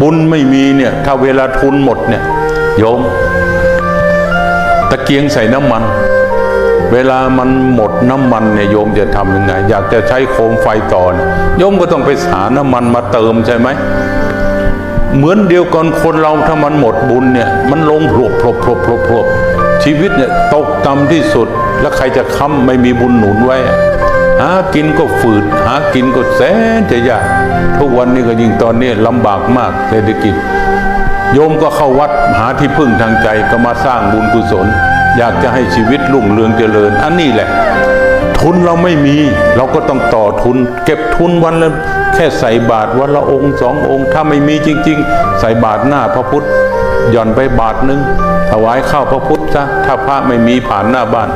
บุญไม่มีเนี่ย ถ้าเวลาทุนหมดเนี่ยโยม ตะเกียงใส่น้ำมัน เวลามันหมดน้ำมันเนี่ยโยมจะทำยังไง อยากจะใช้โคมไฟต่อเนี่ยโยมก็ต้องไปหาน้ำมันมาเติมใช่ไหมเหมือนเดียวกันคนเราถ้ามันหมดบุญเนี่ย มันลงพรวบพรวบพรวบพรวบพรวบชีวิตเนี่ยตกต่ำที่สุด แล้วใครจะค้ำไม่มีบุญหนุนไว้ หากินก็ฝืด หากินก็แสนจะยากทุกวันนี้ก็ยิ่งตอนนี้ลำบากมากเศรษฐกิจ โยมก็เข้าวัดหาที่พึ่งทางใจก็มาสร้างบุญกุศล อยากจะให้ชีวิตรุ่งเรืองเจริญ อันนี้แหละ ทุนเราไม่มี เราก็ต้องต่อทุน เก็บทุนวันละแค่ใส่บาทวันละองค์สององค์ ถ้าไม่มีจริง ๆ ใส่บาทหน้าพระพุทธหย่อนไปบาทหนึ่งถวายข้าวพระพุทธซะถ้าพระไม่มีผ่านหน้าบ้าน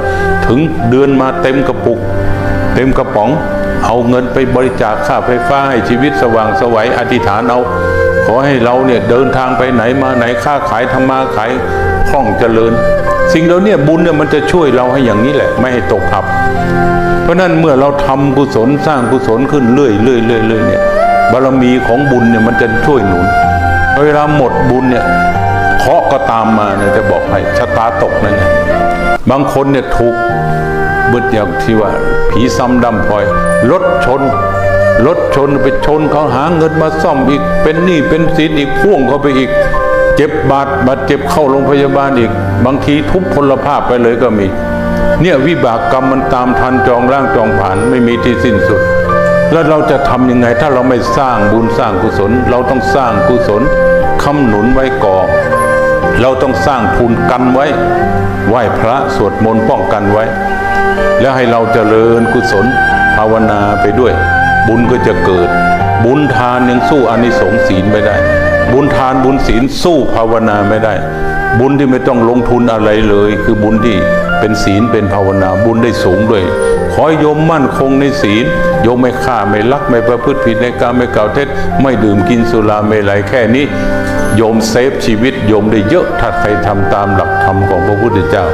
ถึงเดือนมาเต็มกระปุก เต็มกระป๋อง เอาเงินไปบริจาคค่าไฟฟ้าให้ชีวิตสว่างสวัยอธิษฐานเอาขอให้เราเนี่ยเดินทางไปไหนมาไหนค้าขายทำมาขายคล่องเจริญ สิ่งเหล่านี้บุญเนี่ยมันจะช่วยเราให้อย่างนี้แหละ ไม่ให้ตกอับ เพราะนั้นเมื่อเราทำกุศลสร้างกุศลขึ้นเรื่อยเรื่อยเรื่อยเรื่อยเนี่ยบารมีของบุญเนี่ยมันจะช่วยหนุนเวลาหมดบุญเนี่ยเคาะก็ตามมาเนี่ยจะบอกให้ชะตาตกนั่นไงบางคนเนี่ยถูก บึดอย่างที่ว่าผีซ้ำดำพลอยรถชนรถชนไปชนเขาหาเงินมาซ่อมอีก เป็นหนี้เป็นสินอีกพ่วงเขาไปอีก เจ็บบาดบาดเจ็บเข้าโรงพยาบาลอีก บางทีทุบพลภาพไปเลยก็มี เนี่ยวิบากกรรมมันตามทันจองร่างจองผ่านไม่มีที่สิ้นสุด แล้วเราจะทำยังไงถ้าเราไม่สร้างบุญสร้างกุศล เราต้องสร้างกุศลคำหนุนไว้ก่อนเราต้องสร้างทุนกันไว้ ไหว้พระสวดมนต์ป้องกันไว้ แล้วให้เราเจริญกุศลภาวนาไปด้วย บุญก็จะเกิด บุญทานยังสู้อานิสงส์ศีลไม่ได้ บุญทานบุญศีลสู้ภาวนาไม่ได้ บุญที่ไม่ต้องลงทุนอะไรเลย คือบุญที่เป็นศีลเป็นภาวนาบุญได้สูงด้วยขอโยมมั่นคงในศีลโยมไม่ฆ่าไม่ลักไม่ประพฤติผิดในการไม่กล่าวเท็จ ไม่ดื่มกินสุราเมลัยแค่นี้ โยมเซฟชีวิตโยมได้เยอะถ้าใครทำตามหลักธรรมของพระพุทธเจ้า